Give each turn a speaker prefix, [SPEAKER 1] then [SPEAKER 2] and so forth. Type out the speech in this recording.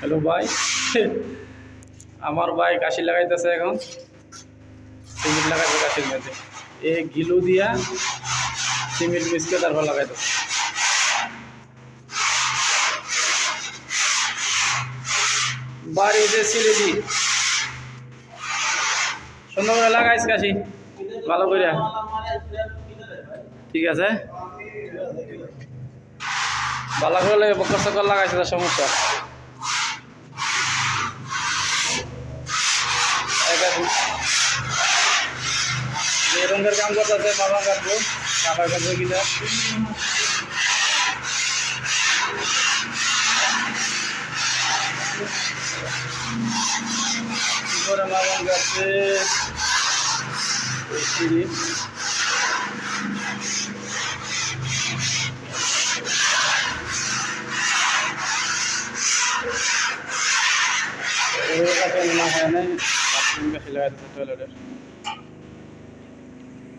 [SPEAKER 1] Hello ভাই। আমার ভাই কাশি লাগাইতেছে এখন। সিমেন্ট লাগাইছে কাশির মধ্যে। এ গিলু দিয়া সিমেন্ট মিশকে তারপর লাগাইতেছে বাড়ি যে সিলেটি সুন্দর করে লাগাইস কাশি ভালো করে। ঠিক আছে? ভালো করে লাগে বকর সকর লাগাইছে সমস্যা। রঙের কাম করতেছে মামা কাটবো কাকার কাটবো কিনা করে মামা কাটছে হয় নাই বাথরুম টয়লেটের